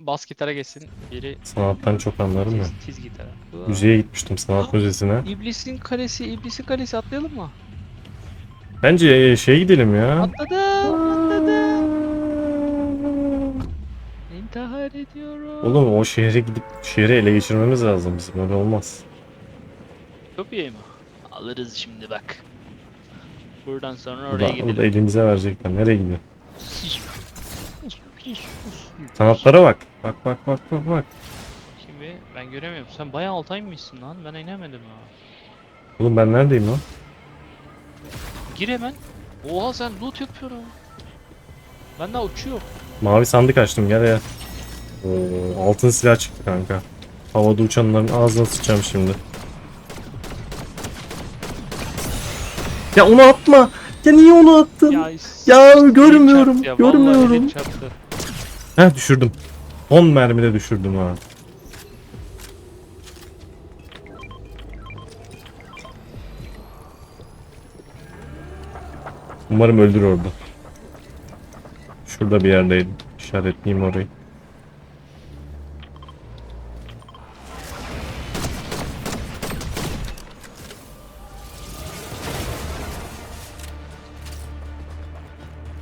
bas gitara geçsin. Biri Sanattan çok anlarım ya. tiz, tiz gitara. Müzeye gitmiştim sanat müzesine. İblisin kalesi, iblisin kalesi atlayalım mı? Bence e, şey gidelim ya. Atladım, atladım. İntihar ediyorum. Oğlum o şehre gidip şehri ele geçirmemiz lazım bizim öyle olmaz. Köpeği mi? Alırız şimdi bak. Buradan sonra oraya da, o da gidelim. elimize verecekler. Nereye gidiyor? Sanatlara bak. Bak bak bak bak bak. Şimdi ben göremiyorum. Sen bayağı altaymışsın lan. Ben inemedim ha. Oğlum ben neredeyim lan? Gir hemen. Oha sen loot yapıyorsun. Ben daha uçuyor. Mavi sandık açtım gel ya. Oo, altın silah çıktı kanka. Havada uçanların ağzına sıçacağım şimdi. Ya onu atma. Ya niye onu attın? Ya, Ya, görmüyorum. görmüyorum. Heh düşürdüm. 10 mermide düşürdüm ha. Umarım öldür orada. Şurada bir yerdeydi. İşaretleyeyim orayı.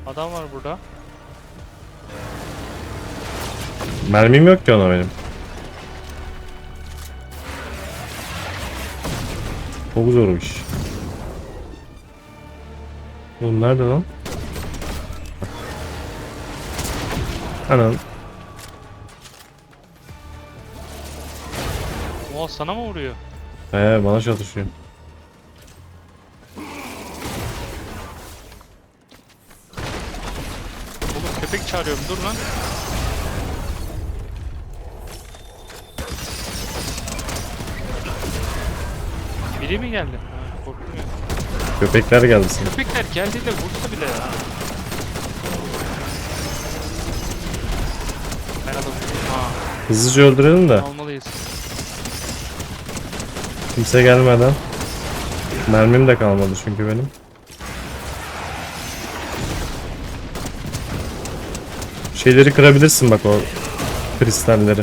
Adam var burada. Mermim yok ki ona benim. Çok zor o iş. Oğlum nerede lan? Anan. Oha sana mı vuruyor? He bana çatışıyor. Oğlum köpek çağırıyorum dur lan. Biri mi geldi? Ha, korktum ya. Köpekler geldi sana. Köpekler geldiğinde vursa bile ya. Ben adamı ha, Hızlıca öldürelim de almalıyız. kimse gelmeden. Mermim de kalmadı çünkü benim. Şeyleri kırabilirsin bak o kristalleri.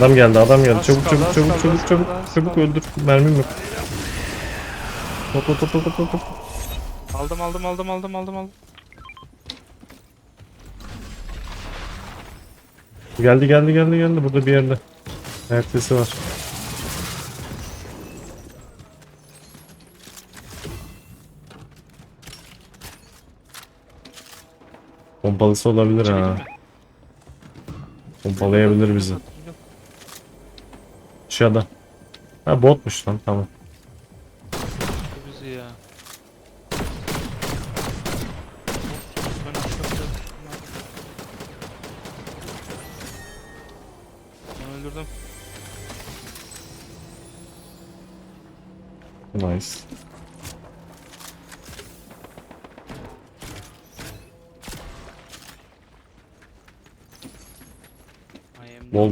Adam geldi, adam geldi. Çabuk çabuk çabuk çabuk çabuk çabuk öldür. Mermim yok. Hop hop hop hop hop. Aldım aldım aldım aldım aldım aldım. Geldi geldi geldi geldi burada bir yerde. Sesi var. Pompalısı olabilir ha. Pompalayabilir bizi. Aşağıda. Ha botmuş lan tamam.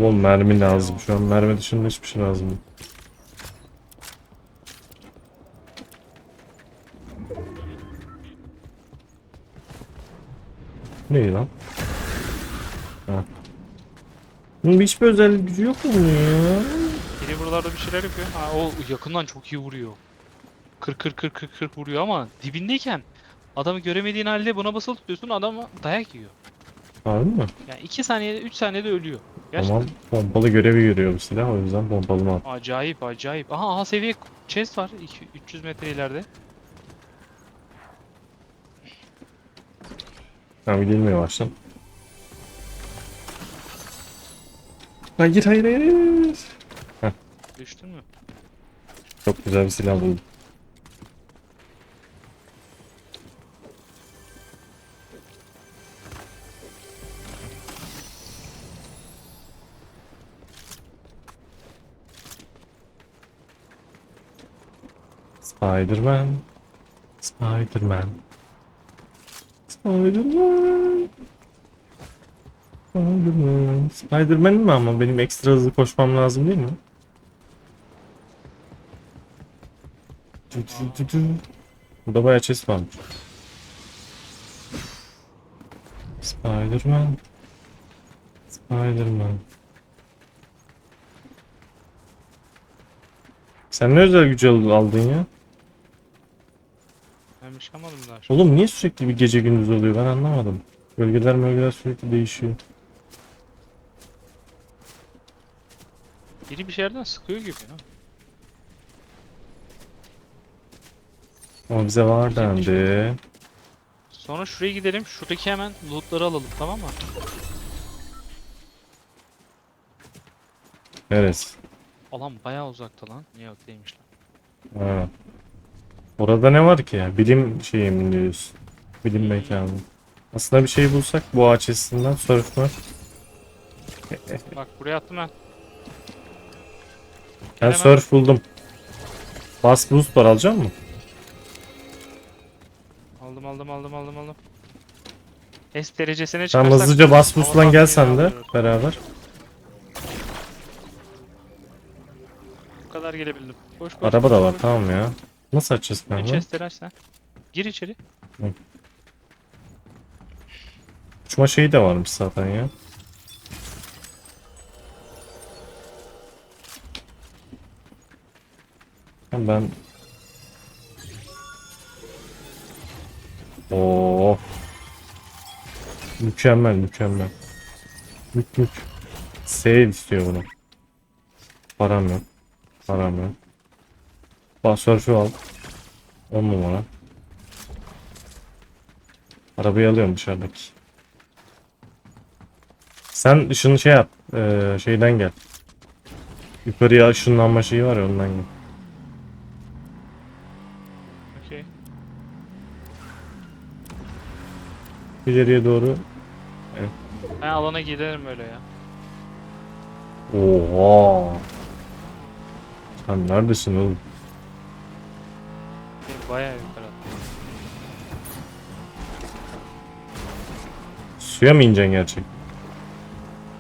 Bol mermi lazım. Şu an mermi dışında hiçbir şey lazım. değil. Ne lan? Ha. Bunun hiçbir özel gücü yok mu ya? Biri buralarda bir şeyler yapıyor. Ha o yakından çok iyi vuruyor. 40 40 40 40 40 vuruyor ama dibindeyken adamı göremediğin halde buna basılı tutuyorsun adam dayak yiyor. Harbi mi? Yani 2 saniyede 3 saniyede ölüyor. Gerçekten Tamam. Pompalı görevi görüyor bu silah. O yüzden pompalı at. acayip acayip. Aha aha seviye chest var 2 300 metre ileride. Tamam gidelim yavaştan. Hayır hayır hayır. hayır. Düştün mü? Çok güzel bir silah buldum. Spider-Man. Spider-Man. Spider-Man. Spider-Man. Spider-Man mi ama benim ekstra hızlı koşmam lazım değil mi? Burada bayağı chest varmış. Spiderman. Spiderman. Sen ne özel gücü al- aldın ya? Ben bir şey almadım daha. Oğlum niye sürekli bir gece gündüz oluyor ben anlamadım. Bölgeler bölgeler sürekli değişiyor. Biri bir şeylerden sıkıyor gibi ya. Ama bize var bir şey. dendi. Sonra şuraya gidelim. Şuradaki hemen lootları alalım tamam mı? Evet. Alan bayağı uzakta lan. Niye yok değilmiş lan. Ha. Orada ne var ki ya? Bilim şeyi mi diyorsun? Bilim mekanı. Aslında bir şey bulsak bu ağaç açısından surf mü? Bak buraya attım ben. Ben Hemen- surf buldum. Bas boost var alacak mı? Aldım aldım aldım aldım aldım. S derecesine Tamam çıkarsak hızlıca bas boost'lan havadan gel sen de beraber. Bu kadar gelebildim. Koş koş. Araba da koş, var koş. tamam ya. Nasıl açacağız Bir kanka? chestleri aç sen. Gir içeri. Uçma şeyi de varmış zaten ya. Ben Oo. Mükemmel mükemmel. Mük mük. Save istiyor bunu. Param yok. Param yok. Basörfü al. 10 numara. Arabayı alıyorum dışarıdaki. Sen ışını şey yap. eee, şeyden gel. Yukarıya ışınlanma şeyi var ya ondan gel. Okey. İleriye doğru. Ben alana giderim öyle ya. Oha. Sen neredesin oğlum? Bayağı yukarı. Suya mı ineceksin gerçek?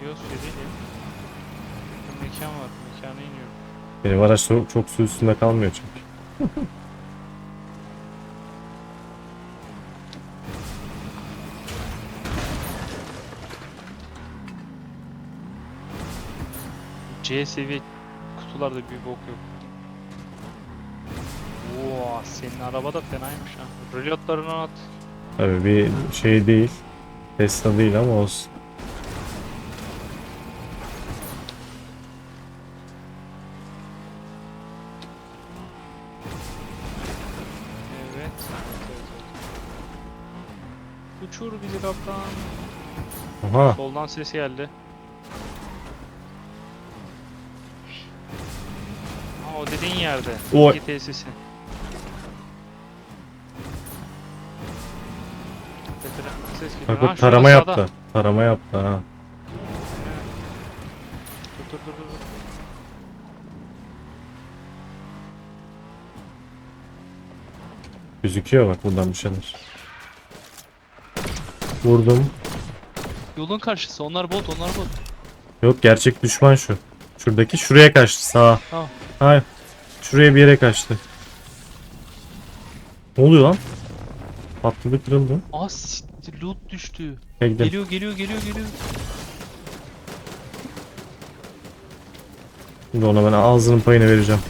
Yok şey değil ya. Bir mekan var. Mekana iniyorum. Benim araç çok, çok su üstünde kalmıyor çünkü. C seviye kutularda bir bok yok. Oo, senin araba da fenaymış ha. Reloadlarını at. Tabii bir şey değil. Tesla değil ama olsun. Evet. Uçur bizi kaptan. Aha. Soldan ses geldi. Ha o dediğin yerde. O- İki tesisi. Bak bak tarama şurada sağda. yaptı. Tarama yaptı ha. Dur dur dur dur. Gözüküyor bak buradan bir şeyler. Vurdum. Yolun karşısı. Onlar bot, onlar bot. Yok gerçek düşman şu. Şuradaki şuraya kaçtı sağa. Tamam. Hayır. Şuraya bir yere kaçtı. Ne oluyor lan? Patladı kırıldı. Aa siktir loot düştü. Gidelim. Geliyor geliyor geliyor geliyor. Şimdi ona ben ağzının payını vereceğim.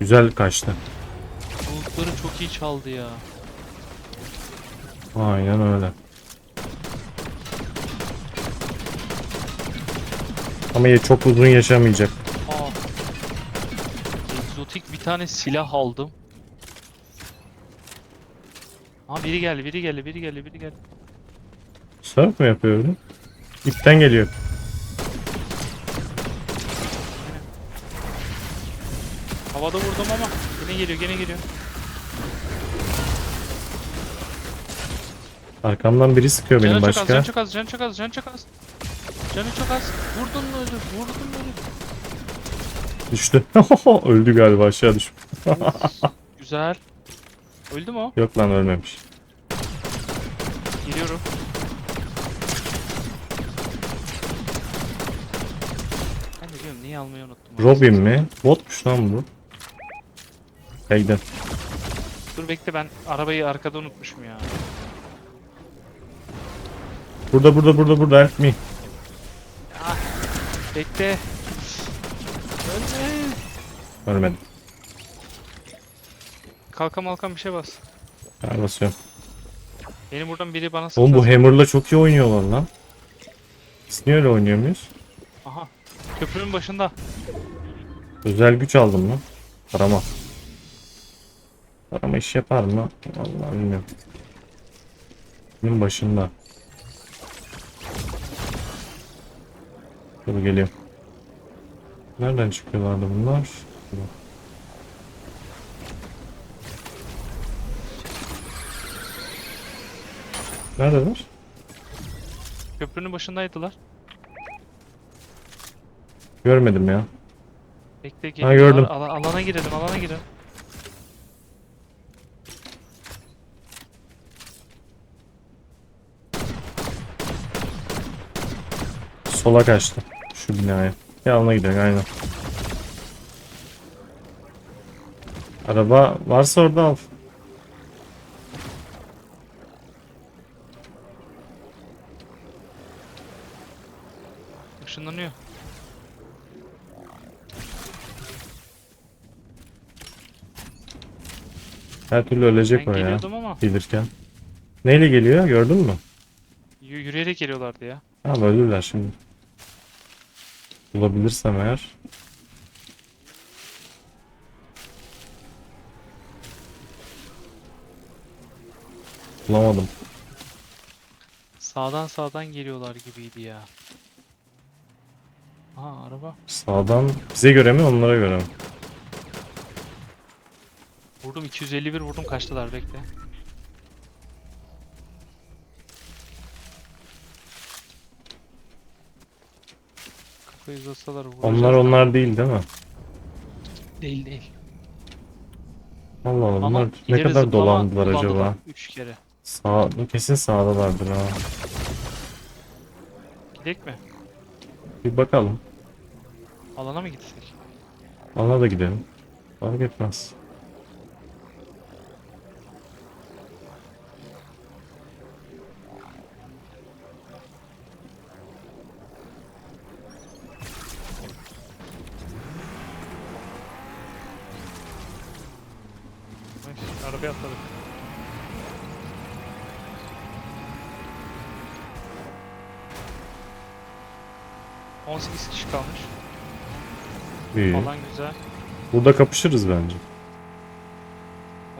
Güzel kaçtı. Lootları çok iyi çaldı ya. Aynen öyle. Ama ya çok uzun yaşamayacak. Tane silah aldım. Aa biri geldi, biri geldi, biri geldi, biri geldi. Surf mu yapıyor öyle? İpten geliyor. Havada vurdum ama gene geliyor, gene geliyor. Arkamdan biri sıkıyor benim Canı çok az, başka. canı çok az, canı çok az, canı çok az. Canı çok az. Vurdun mu ölür, vurdun mu ölür. Düştü. Öldü galiba aşağı düştü. Güzel. Öldü mü o? Yok lan ölmemiş. Geliyorum. Ben de diyorum niye almayı unuttum. Robin mi? Botmuş lan bu. Gel gidelim. Dur bekle ben arabayı arkada unutmuşum ya. Burada burada burada burada help me. Ah, bekle. Ölme. Ölmedim. Kalkan malkan bir şey bas. Ben basıyorum. Benim buradan biri bana Oğlum bu. Hammer'la çok iyi oynuyorlar lan. Biz niye öyle oynuyor muyuz? Aha. Köprünün başında. Özel güç aldım lan. Tarama. Tarama iş yapar mı? Vallahi bilmiyorum. Bunun başında. Dur geliyor. Nereden çıkıyorlardı bunlar? Neredeler? Köprünün başındaydılar. Görmedim ya. Bekle Ha, geliyorlar. gördüm. Ala- alana girelim alana girelim. Sola kaçtı. Şu binaya. Yanına gidelim aynen. Araba varsa orada al. Işınlanıyor. Her türlü ölecek Ben o ya. geliyordum ama Gelirken. Neyle geliyor gördün mü? y- yürüyerek geliyorlardı ya. Ha öldüler şimdi. Bulabilirsem eğer. Bulamadım. Sağdan sağdan geliyorlar gibiydi ya. Aa araba. Sağdan bize göre mi onlara göre mi? Vurdum 251 vurdum kaçtılar bekle. Kafayı uzatsalar vuracağız. Onlar onlar değil değil mi? Değil değil. Allah Allah Ama bunlar ne ileri kadar zıplama dolandılar acaba? kullandılar 3 kere. Sağ, kesin sağdalardır ha. Gidek mi? Bir bakalım. Alana mı gitsek? Ona da gidelim. Fark etmez. Ay, Arabaya atladık. On sekiz kişi kalmış. İyi. Alan güzel. Burada kapışırız bence.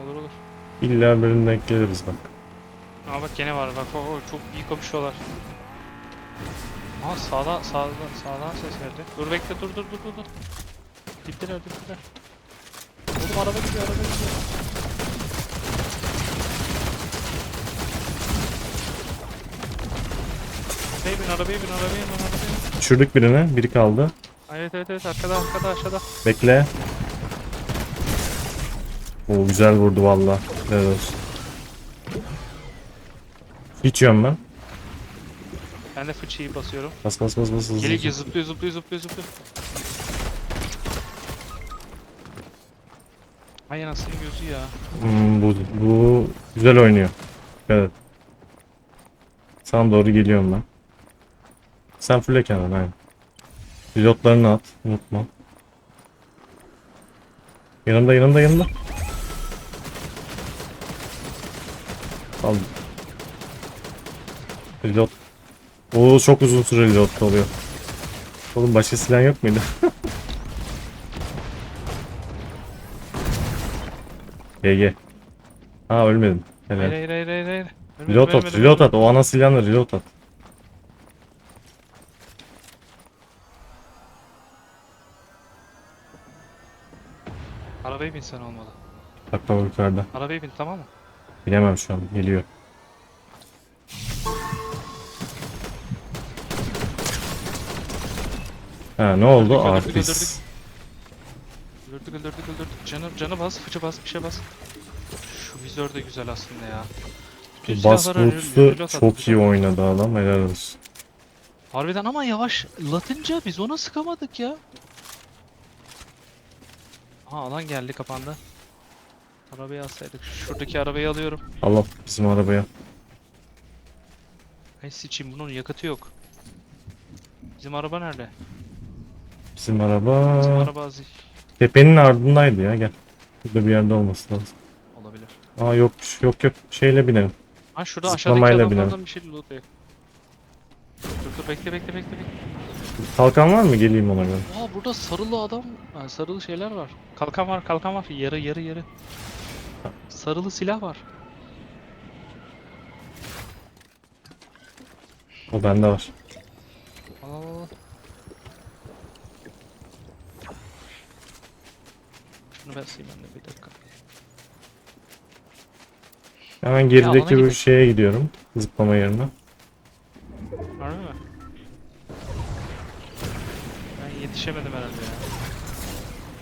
Olur olur. İlla birine denk geliriz bak. Aa bak gene var bak o, o çok iyi kapışıyorlar. Aa sağdan sağdan sağdan ses geldi. Dur bekle dur dur dur dur dur. Dipteler dipteler. Oğlum araba gidiyor araba gidiyor. Arabaya bin arabaya bin arabaya bin arabaya bin. Düşürdük birini. Biri kaldı. Evet evet evet arkada arkada aşağıda. Bekle. O güzel vurdu valla. Helal olsun. Hiç yiyorum ben. Ben de fıçıyı basıyorum. Bas bas bas bas. Geliyor hızlı. zıplıyor zıplıyor zıplıyor zıplıyor. Ay anasının gözü ya. Hmm, bu, bu güzel oynuyor. Evet. Sana doğru geliyorum ben. Sen fulle kendin aynen. Pilotlarını at. Unutma. Yanımda yanımda yanımda. Al. Pilot. Oo çok uzun süre pilot oluyor. Oğlum başka silah yok muydu? GG. Ha ölmedim. Helal. hayır hayır hayır. hayır. Ölmedim, Reload at, ölmedim, reload at. O ana silahla reload at. Arabaya bin sen olmalı. Bak bak yukarıda. Arabaya bin tamam mı? Bilemem şu an. Geliyor. Ha ne oldu? Öldürdük, öldürdük, Artist. Öldürdük öldürdük öldürdük. Canı, canı bas, fıçı bas, bir şey bas. Şu vizör de güzel aslında ya. Bütün silahlara reload attı, çok iyi oynadı adam. Helal olsun. Harbiden ama yavaş. Latınca biz ona sıkamadık ya. Aha alan geldi kapandı. Arabayı alsaydık. Şuradaki arabayı alıyorum. Allah bizim arabaya. Ay sıçayım bunun yakıtı yok. Bizim araba nerede? Bizim araba Bizim araba az tepenin ardındaydı ya gel. Burada bir yerde olması lazım. olabilir. Aa yokmuş yok yok şeyle binelim. Ha şurada Zıplamayla aşağıdaki binelim. adamlardan bir şey loot yok. Dur dur bekle bekle bekle bekle. Kalkan var mı geleyim ona göre. Aa burada sarılı adam, ha, sarılı şeyler var. Kalkan var, kalkan var. Yarı yarı yarı. Sarılı silah var. O bende var. Al al al. Şunu basayım ben de bir dakika. Hemen alana gerideki bu gidelim. şeye gidiyorum. Zıplama yerine. Harbi mi? Yetişemedim herhalde ya.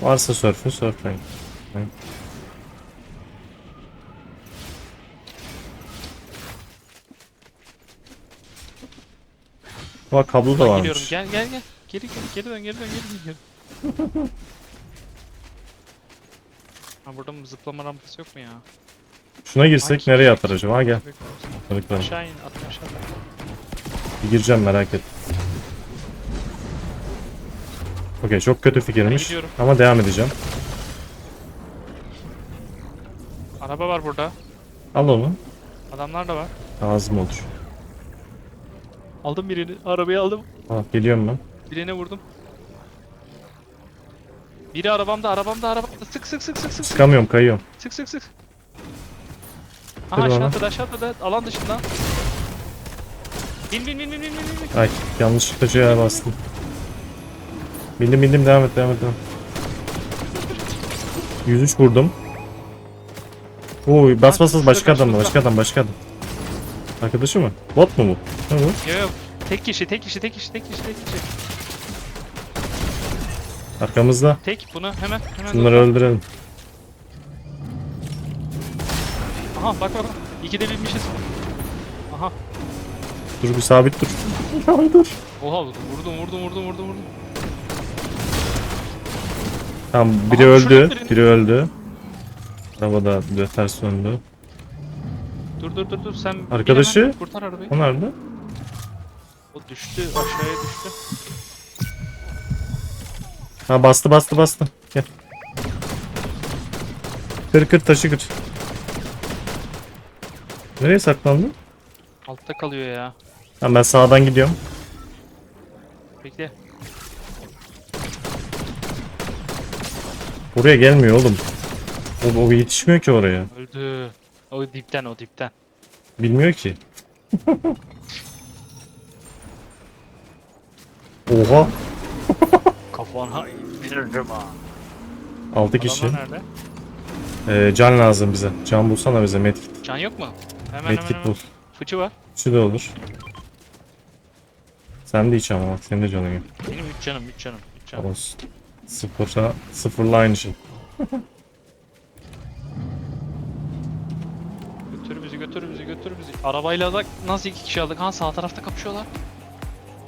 Varsa sörfü sörfleyin. Bak kablo da Ben varmış. geliyorum. Gel gel gel. Geri gel. Geri dön geri dön geri dön. Geri. ha burada mı zıplama rampası yok mu ya? Şuna girsek nereye atar acaba? Ha gel. Balıklar. Aşağı in. Atla aşağı. Bir gireceğim merak et. Okey çok kötü fikirmiş. gidiyorum. Ama devam edeceğim. Araba var burada. Al onu. Adamlar da var. Lazım olur. Aldım birini. Arabayı aldım. Al geliyorum ben. Birine vurdum. Biri arabamda, arabamda, arabamda. Sık sık sık sık sık. Sıkamıyorum kayıyorum. Sık sık sık. Aha aşağı bana. atladı, aşağı atladı. Alan dışında. Bin bin bin bin bin bin bin. Ay yanlışlıkla şeye bastım. Bindim bindim devam et devam et devam. 103 vurdum. Oy bas bas bas başka adam başka adam başka adam. Arkadaşı mı? Bot mu bu? Ne bu? Yok yok. Tek kişi, tek kişi, tek kişi, tek kişi, tek kişi. Arkamızda. Tek bunu hemen hemen. Şunları öldürelim. Aha bak bak. bak. İki de binmişiz. Aha. Dur bir sabit dur. Dur. Oha vurdum vurdum vurdum vurdum vurdum. Tamam biri Aha, öldü. Biri öldü. Arabada bir de ters döndü. Dur dur dur dur sen Arkadaşı? hemen, kurtar arabayı. O nerede? O düştü aşağıya düştü. Ha bastı bastı bastı. Gel. Kır kır taşı kır. Nereye saklandın? Altta kalıyor ya. Tamam ben sağdan gidiyorum. Bekle. Buraya gelmiyor oğlum. O, o yetişmiyor ki oraya. Öldü. O dipten o dipten. Bilmiyor ki. Oha. Kafana indirdim ha. 6 kişi. Adamlar nerede? Ee, can lazım bize. Can bulsana bize medkit. Can yok mu? Hemen hemen Medkit hemen. bul. Fıçı var. Şu da olur. Sen de iç ama bak senin de canın yok. Benim 3 canım 3 canım 3 canım. Olsun. Sıfırla, sıfırla aynı şey. Götür bizi götür bizi götür bizi. Arabayla da nasıl iki kişi aldık? Ha sağ tarafta kapışıyorlar.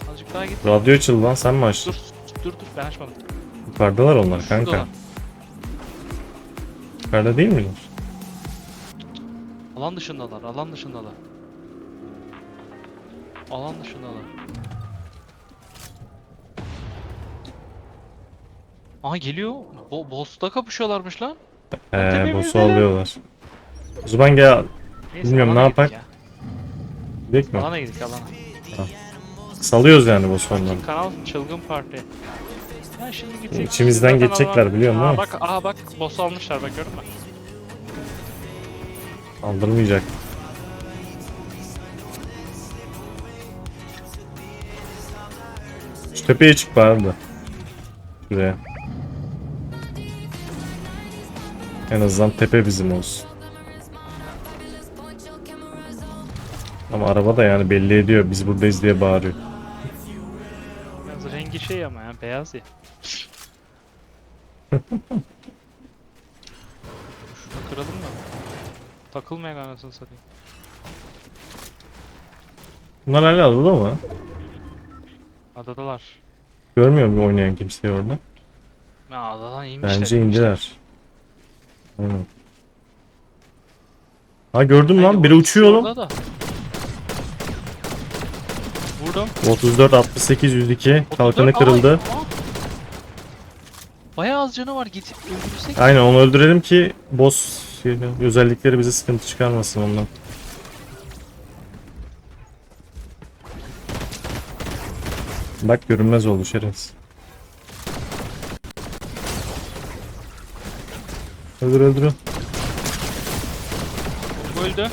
Azıcık daha git. Radyo açıldı lan sen mi açtın? Dur dur dur ben açmadım. Yukarıdalar onlar kanka. Şuradalar. Yukarıda değil miler? Alan dışındalar alan dışındalar. Alan dışındalar. Aha geliyor. Bo boss'ta kapışıyorlarmış lan. Ee, boss'u alıyorlar. O zaman gel Neyse, Bilmiyorum, ne yapak? ya. gidelim mi? Alana gidelim alana. Salıyoruz yani boss'u onları. Kanal çılgın parti. Ya şimdi gidecek. İçimizden geçecekler biliyorum ama. Bak aha bak boss almışlar bak gördün mü? Aldırmayacak. Şu tepeye çık bari de. Şuraya. En azından tepe bizim olsun. Ama araba da yani belli ediyor biz buradayız diye bağırıyor. Biraz rengi şey ama ya beyaz ya. Şunu kıralım mı? Takılmaya anasını satayım. Bunlar hala adada mı? Adadalar. Görmüyor mu oynayan kimseyi orada? Ya adadan inmişler. Bence indiler. Ha gördüm Haydi, lan. Biri uçuyor oğlum. da. Vurdum. 34 68 102 kalkanı 34 kırıldı. Ay. Bayağı az canı var git öldürsek. Aynen onu öldürelim ki boss özellikleri bize sıkıntı çıkarmasın ondan. Bak görünmez oldu şerefsiz. Öldür öldür. Öldü.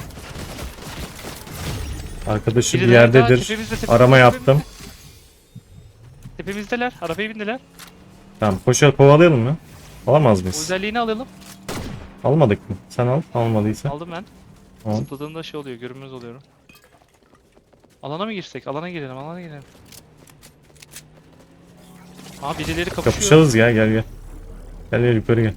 Arkadaşı bir Biri daha- daha yerdedir. tepemizde, tepemizde, Arama tepemizde. yaptım. Tepemizdeler. Arabaya bindiler. Tamam koşa kovalayalım mı? Alamaz O mıyız? özelliğini alalım. Almadık mı? Sen al. Almadıysa. Aldım ben. Tamam. Zıpladığında şey oluyor. Görünmez oluyorum. Alana mı girsek? Alana girelim. Alana girelim. Aa birileri kapışıyor. Kapışalım ya gel gel. Gel gel yukarı gel.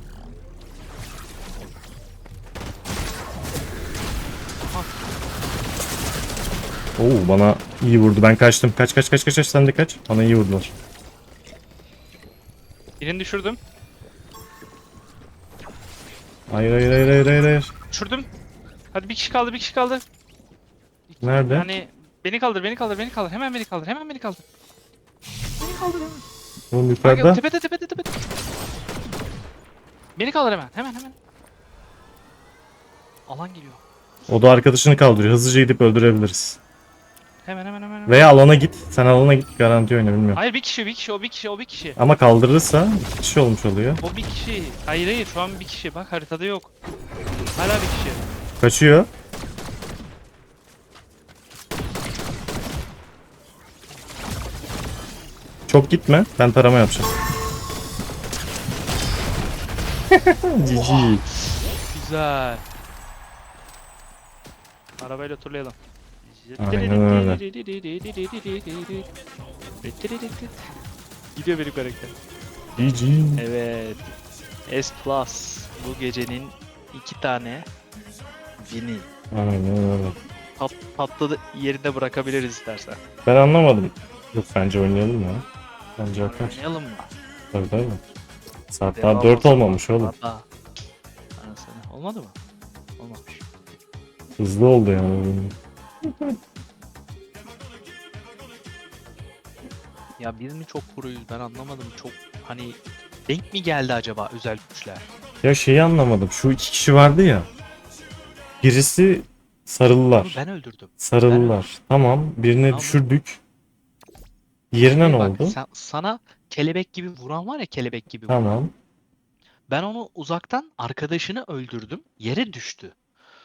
Oo bana iyi vurdu. Ben kaçtım. Kaç kaç kaç kaç kaç sen de kaç. Bana iyi vurdular. Birini düşürdüm. Hayır hayır hayır hayır hayır. hayır. Düşürdüm. Hadi bir kişi kaldı. Bir kişi kaldı. Nerede? Yani beni kaldır. Beni kaldır. Beni kaldır. Hemen beni kaldır. Hemen beni kaldır. Beni kaldır hemen. Oğlum Bak, yukarıda. tepede tepede tepede. Beni kaldır hemen. Hemen hemen. Alan geliyor. O da arkadaşını kaldırıyor. Hızlıca gidip öldürebiliriz. Hemen hemen hemen. hemen. Veya alana git. Sen alana git. Garanti oyna bilmiyorum. Hayır bir kişi, bir kişi, o bir kişi, o bir kişi. Ama kaldırırsa iki kişi olmuş oluyor. O bir kişi. Hayır hayır şu an bir kişi. Bak haritada yok. Hala bir kişi. Kaçıyor. Çok gitme. Ben tarama yapacağım. GG. Güzel. Arabayla turlayalım. Aynen öyle. Gidiyor benim karakter. GG. Evet. S Plus bu gecenin iki tane vini. Aynen öyle. Tat, tatlı da yerinde bırakabiliriz istersen. Ben anlamadım. Yok bence oynayalım ya. Bence akar. Oynayalım mı? Tabii tabii. Saat Devam daha 4 olsun. olmamış oğlum. Hatta. Olmadı mı? Olmamış. Hızlı oldu yani. Ya biz mi çok kuruyuz ben anlamadım. Çok hani denk mi geldi acaba özel güçler? Ya şeyi anlamadım. Şu iki kişi vardı ya. Birisi sarılılar. ben öldürdüm. Sarılılar. Tamam. Birine Tamam. düşürdük. Yerine ne oldu? sen- sana kelebek gibi vuran var ya kelebek gibi vuran. Tamam. Ben onu uzaktan arkadaşını öldürdüm. Yere düştü.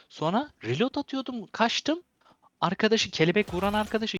Sonra reload atıyordum kaçtım. Arkadaşı kelebek vuran arkadaşı